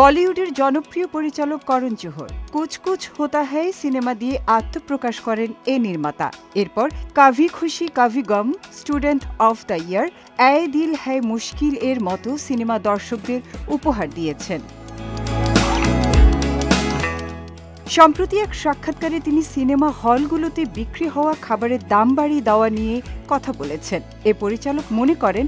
বলিউডের জনপ্রিয় পরিচালক করণ জোহর কুচ কুচ হোতা হ্যায় সিনেমা দিয়ে আত্মপ্রকাশ করেন এ নির্মাতা। এরপর Kabhi Khushi Kabhi Gham, Student of the Year Ae Dil Hai Mushkil এর মতো সিনেমা দর্শকদের উপহার দিয়েছেন। সম্প্রতি এক সাক্ষাৎকারে তিনি সিনেমা হলগুলোতে বিক্রি হওয়া খাবারের দাম বাড়িয়ে দেওয়া নিয়ে কথা বলেছেন। এ পরিচালক মনে করেন,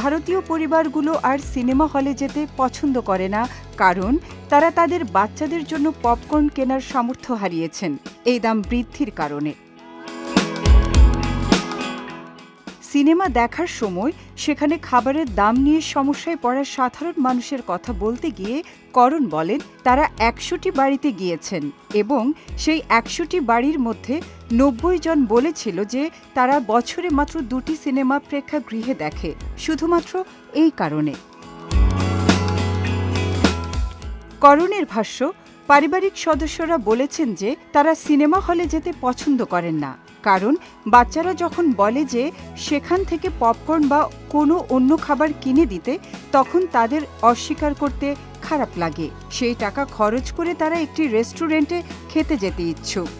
ভারতীয় পরিবারগুলো আর সিনেমা হলে যেতে পছন্দ করে না, কারণ তারা তাদের বাচ্চাদের জন্য পপকর্ন কেনার সামর্থ্য হারিয়েছেন। এই দাম বৃদ্ধির কারণে। সিনেমা দেখার সময় সেখানে খাবারের দাম নিয়ে সমস্যায় পড়া সাধারণ মানুষের কথা বলতে গিয়ে করণ বলেন, তারা একশোটি বাড়িতে গিয়েছেন এবং সেই একশোটি বাড়ির মধ্যে নব্বই জন বলেছিল যে তারা বছরে মাত্র দুটি সিনেমা প্রেক্ষাগৃহে দেখে, শুধুমাত্র এই কারণে। করণের ভাষ্য পারিবারিক সদস্যরা বলেছেন যে তারা সিনেমা হলে যেতে পছন্দ করেন না। কারণ বাচ্চারা যখন বলে যে সেখান থেকে পপকর্ন বা কোনো অন্য খাবার কিনে দিতে, তখন তাদের অস্বীকার করতে খারাপ লাগে। সেই টাকা খরচ করে তারা একটি রেস্টুরেন্টে খেতে যেতে ইচ্ছুক।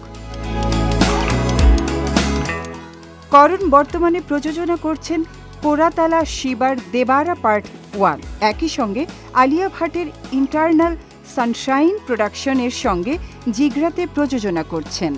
করণ বর্তমানে প্রযোজনা করছেন কোরাতালা শিবার দেবারা পার্ট ওয়ান। একই সঙ্গে আলিয়া ভাটের ইন্টারনাল সানশাইন প্রোডাকশনের সঙ্গে জিগরাতে প্রযোজনা করছেন।